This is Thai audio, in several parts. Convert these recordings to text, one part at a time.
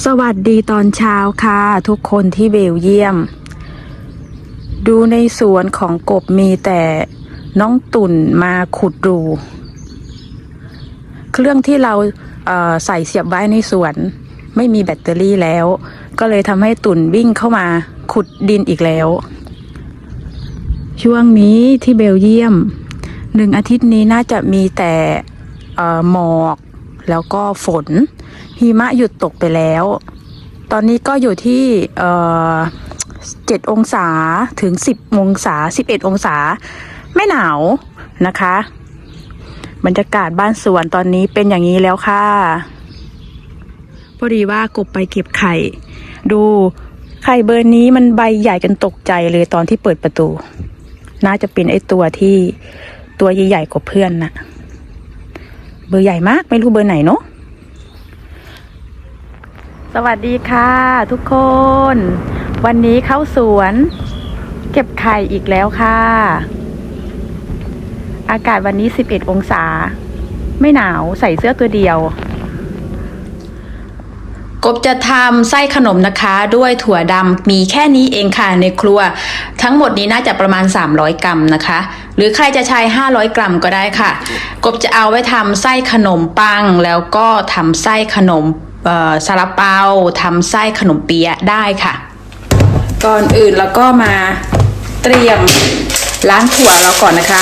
สวัสดีตอนเช้าค่ะ ทุกคนที่เบลเยียม ดูในสวนของกบมีแต่น้องตุ่นมาขุดรูเครื่องที่เราเใส่เสียบไว้ในสวน ไม่มีแบตเตอรี่แล้ว ก็เลยทำให้ตุ่นวิ่งเข้ามาขุดดินอีกแล้ว ช่วงนี้ที่เบลเยียมหนึ่งอาทิตย์นี้น่าจะมีแต่หมอกแล้วก็ฝน หิมะหยุดตกไปแล้ว ตอนนี้ก็อยู่ที่เอ่อเจ็ดองศาถึงสิบองศาสิบเอ็ดองศา ไม่หนาวนะคะ บรรยากาศบ้านสวนตอนนี้เป็นอย่างนี้แล้วค่ะพอดีว่ากบไปเก็บไข่ ดูไข่เบอร์นี้มันใบใหญ่จนตกใจเลยตอนที่เปิดประตู น่าจะเป็นไอตัวที่ตัวใหญ่ๆกว่าเพื่อนน่ะ เบอร์ใหญ่มากไม่รู้เบอร์ไหนเนาะ สวัสดีค่ะทุกคน วันนี้เข้าสวน เก็บไข่อีกแล้วค่ะ อากาศวันนี้ 11 องศา ไม่หนาวใส่เสื้อตัวเดียว กบจะทำไส้ขนมนะคะด้วยถั่วดำมีแค่นี้เองค่ะในครัว ทั้งหมดนี้น่าจะประมาณ 300 กรัมนะคะ หรือใครจะใช้ 500 กรัมก็ได้ค่ะ กบจะเอาไว้ทำไส้ขนมปังแล้วก็ทำไส้ขนม ซาลาเปาทำไส้ขนมเปี๊ยะได้ค่ะ ก่อนอื่นเราก็มาเตรียมล้างถั่วเราก่อนนะคะ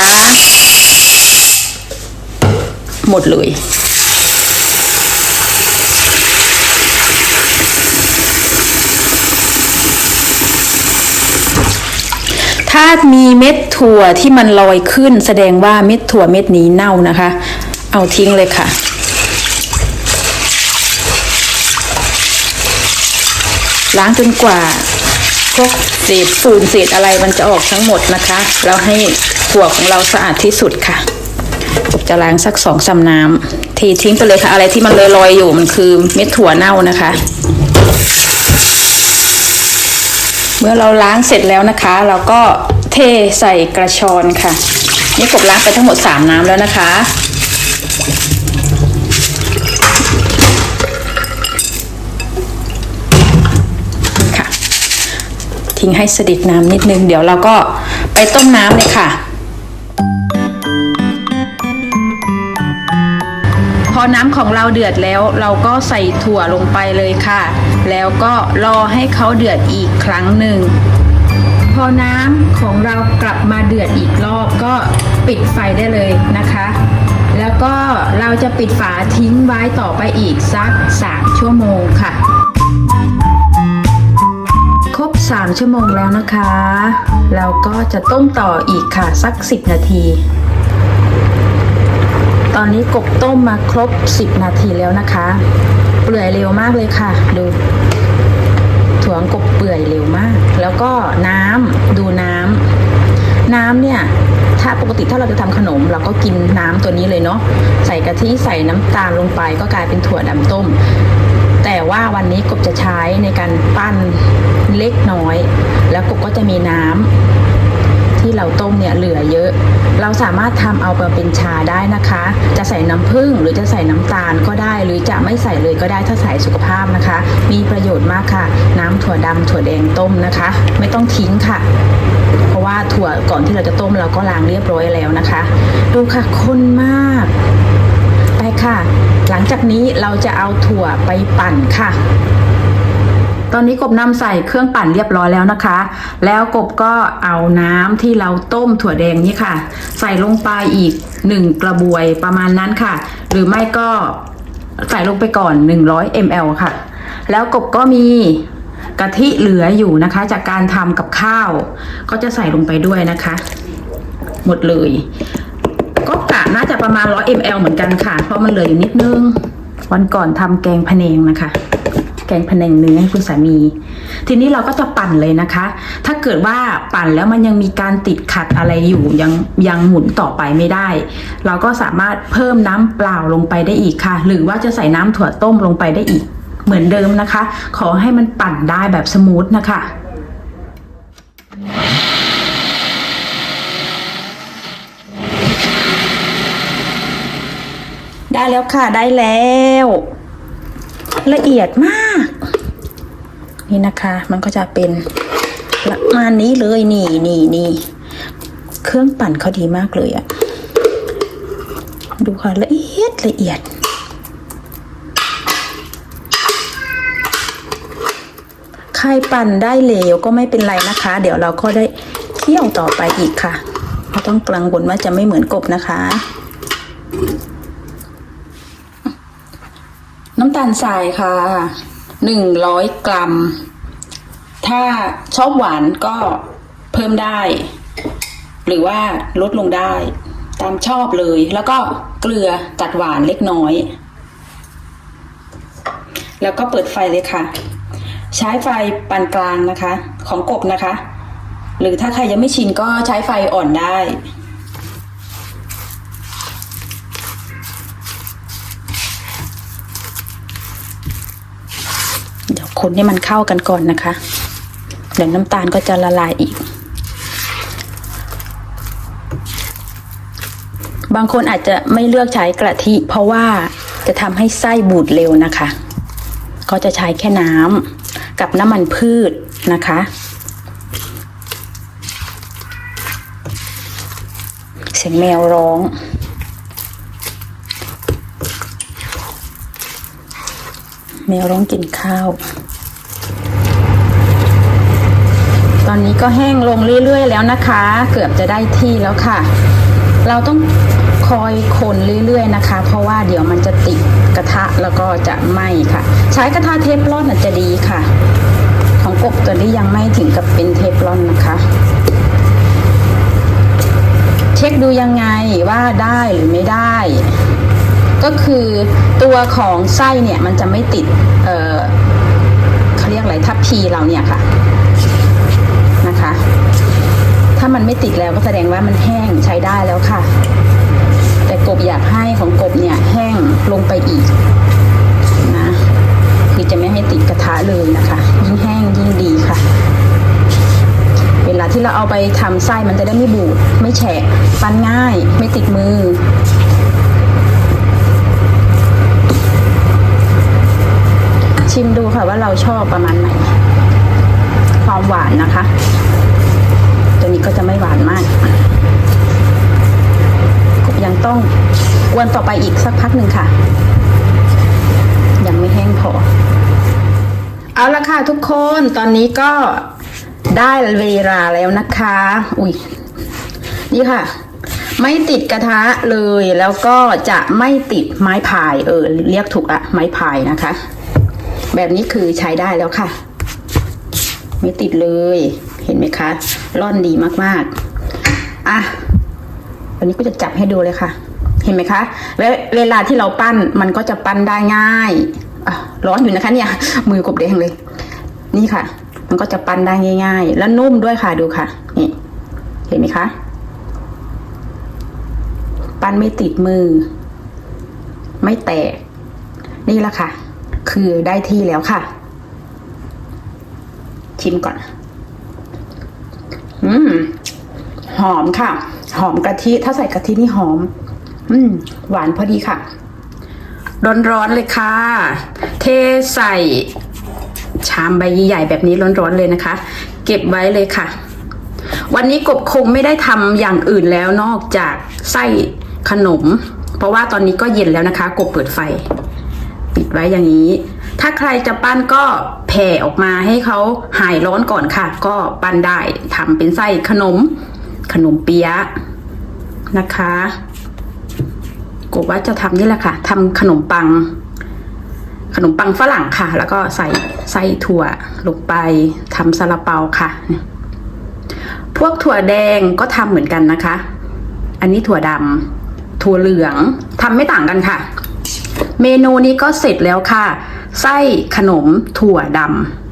หมดเลยถ้ามีเม็ดถั่วที่มันลอยขึ้น แสดงว่าเม็ดถั่วเม็ดนี้เน่านะคะ เอาทิ้งเลยค่ะ ล้างจนกว่าพวกเศษฝุ่นเศษอะไรมันจะออกทั้งหมดนะคะแล้วให้ถั่วของเราสะอาดที่สุดค่ะ จะล้างสักสองสามน้ำเททิ้งไปเลยค่ะ อะไรที่มันลอยๆอยู่มันคือเม็ดถั่วเน่านะคะ เมื่อเราล้างเสร็จแล้วนะคะ เราก็เทใส่กระชอนค่ะ นี่กบล้างไปทั้งหมด 3 น้ำแล้วนะคะ นี่ค่ะ ทิ้งให้สดิดน้ำนิดนึง เดี๋ยวเราก็ไปต้มน้ำเลยค่ะ พอน้ำของเราเดือดแล้วเราก็ใส่ถั่วลงไปเลยค่ะ แล้วก็รอให้เขาเดือดอีกครั้งหนึ่งพอน้ำของเรากลับมาเดือดอีกรอบก็ปิดไฟได้เลยนะคะ แล้วก็เราจะปิดฝาทิ้งไว้ต่อไปอีกสัก 3 ชั่วโมง 3 ชั่วโมงแล้วนะคะเราก็จะต้มต่ออีกค่ะสัก 10 นาที ตอนนี้กบต้มมาครบ 10 นาทีแล้วนะคะ เปื่อยเร็วมากเลยค่ะ ดูถั่วกบเปื่อยเร็วมาก แล้วก็น้ำดูน้ำน้ำเนี่ยถ้าปกติถ้าเราจะทำขนม เราก็กินน้ำตัวนี้เลยเนาะใส่กะทิใส่น้ำตาลลงไปก็กลายเป็นถั่วดำต้ม แต่ว่าวันนี้กบจะใช้ในการปั้นเล็กน้อย แล้วกบก็จะมีน้ำที่เราต้มเนี่ยเหลือเยอะ เราสามารถทำเอาไปเป็นชาได้นะคะ จะใส่น้ำผึ้งหรือจะใส่น้ำตาลก็ได้ หรือจะไม่ใส่เลยก็ได้ถ้าใส่สุขภาพนะคะ มีประโยชน์มากค่ะ น้ำถั่วดำถั่วแดงต้มนะคะ ไม่ต้องทิ้งค่ะเพราะว่าถั่วก่อนที่เราจะต้มเราก็ล้างเรียบร้อยแล้วนะคะ ดูค่ะข้นมาก ค่ะ หลังจากนี้เราจะเอาถั่วไปปั่นค่ะ ตอนนี้กบนำใส่เครื่องปั่นเรียบร้อยแล้วนะคะ แล้วกบก็เอาน้ำที่เราต้มถั่วแดงนี่ค่ะ ใส่ลงไปอีก1กระบวยประมาณนั้นค่ะ หรือไม่ก็ใส่ลงไปก่อน 100 ml ค่ะ แล้วกบก็มีกะทิเหลืออยู่นะคะ จากการทำกับข้าว ก็จะใส่ลงไปด้วยนะคะ หมดเลย น่าจะประมาณ 100 ml เหมือนกันค่ะ เพราะมันเหลืออยู่นิดนึง วันก่อนทำแกงพะเนงนะคะ แกงพะเนงเนื้อให้คุณสามี ทีนี้เราก็จะปั่นเลยนะคะ ถ้าเกิดว่าปั่นแล้วมันยังมีการติดขัดอะไรอยู่ยังยังหมุนต่อไปไม่ได้ เราก็สามารถเพิ่มน้ำเปล่าลงไปได้อีกค่ะ หรือว่าจะใส่น้ำถั่วต้มลงไปได้อีก เหมือนเดิมนะคะ ขอให้มันปั่นได้แบบสมูทนะคะ ได้แล้วค่ะได้แล้ว ละเอียดมาก นี่นะคะ มันก็จะเป็นประมาณนี้เลยนี่นี่นี่เครื่องปั่นเขาดีมากเลยอะดูค่ะละเอียดละเอียดใครปั่นได้เหลวก็ไม่เป็นไรนะคะ เดี๋ยวเราก็ได้เคี่ยวต่อไปอีกค่ะไม่ต้องกังวลว่าจะไม่เหมือนกบนะคะ น้ำตาลทรายค่ะหนึ่งร้อยกรัม ถ้าชอบหวานก็เพิ่มได้ หรือว่าลดลงได้ ตามชอบเลย แล้วก็เกลือตัดหวานเล็กน้อย แล้วก็เปิดไฟเลยค่ะ ใช้ไฟปานกลางนะคะ ของกบนะคะ หรือถ้าใครยังไม่ชินก็ใช้ไฟอ่อนได้ เดี๋ยวคนให้มันเข้ากันก่อนนะคะ เดี๋ยวน้ำตาลก็จะละลายอีก บางคนอาจจะไม่เลือกใช้กะทิ เพราะว่าจะทำให้ไส้บูดเร็วนะคะ ก็จะใช้แค่น้ำกับน้ำมันพืชนะคะ เสียงแมวร้อง แมวร้องกินข้าว ตอนนี้ก็แห้งลงเรื่อยๆแล้วนะคะ เกือบจะได้ที่แล้วค่ะ เราต้องคอยคนเรื่อยๆนะคะ เพราะว่าเดี๋ยวมันจะติดกระทะแล้วก็จะไหม้ค่ะ ใช้กระทะเทฟลอนน่ะจะดีค่ะ ของกบตัวนี้ยังไม่ถึงกับเป็นเทฟลอนนะคะ เช็คดูยังไงว่าได้หรือไม่ได้ ก็คือตัวของไส้เนี่ยมันจะไม่ติดเออเขาเรียกอะไรทับพีเราเนี่ยค่ะนะคะ ถ้ามันไม่ติดแล้วก็แสดงว่ามันแห้งใช้ได้แล้วค่ะ แต่กบอยากให้ของกบเนี่ยแห้งลงไปอีกนะคือจะไม่ให้ติดกระทะเลยนะคะ ยิ่งแห้งยิ่งดีค่ะ เวลาที่เราเอาไปทำไส้มันจะได้ไม่บูดไม่แฉะฟันง่าย ไม่ติดมือ ชิมดูค่ะว่าเราชอบประมาณไหน ความหวานนะคะ ตัวนี้ก็จะไม่หวานมาก ยังต้องกวนต่อไปอีกสักพักหนึ่งค่ะ ยังไม่แห้งพอ เอาละค่ะทุกคนตอนนี้ก็ได้เวลาแล้วนะคะ อุ้ยนี่ค่ะ ไม่ติดกระทะเลยแล้วก็จะไม่ติดไม้พายเออเรียกถูกละไม้พายนะคะ แบบนี้คือใช้ได้แล้วค่ะ ไม่ติดเลยเห็นไหมคะ ร่อนดีมากๆอะวันนี้ก็จะจับให้ดูเลยค่ะ เห็นไหมคะเวเวลาที่เราปั้นมันก็จะปั้นได้ง่ายอะร้อนอยู่นะคะเนี่ย มือกบแดงเลย นี่ค่ะ มันก็จะปั้นได้ง่าย ๆ แล้วนุ่มด้วยค่ะดูค่ะนี่เห็นไหมคะปั้นไม่ติดมือ ไม่แตก นี่แหละค่ะ คือได้ที่แล้วค่ะ ชิมก่อน อืม หอมค่ะ หอมกะทิ ถ้าใส่กะทินี่หอม อืม หวานพอดีค่ะ ร้อนๆเลยค่ะ เทใส่ ชามใบใหญ่ๆแบบนี้ร้อนๆเลยนะคะ เก็บไว้เลยค่ะ วันนี้กบคงไม่ได้ทำอย่างอื่นแล้วนอกจากไส้ขนม เพราะว่าตอนนี้ก็เย็นแล้วนะคะ กบเปิดไฟ ปิดไว้อย่างนี้ ถ้าใครจะปั้นก็แผ่ออกมาให้เขาหายร้อนก่อนค่ะ ก็ปั้นได้ทำเป็นไส้ขนม ขนมเปี๊ยะนะคะกบว่าจะทำนี่แหละค่ะทำขนมปัง ขนมปังฝรั่งค่ะ แล้วก็ใส่ไส้ถั่วลงไปทำซาลาเปาค่ะ พวกถั่วแดงก็ทำเหมือนกันนะคะ อันนี้ถั่วดำถั่วเหลืองทำไม่ต่างกันค่ะ เมนูนี้ก็เสร็จแล้วค่ะ ไส้ขนมถั่วดำ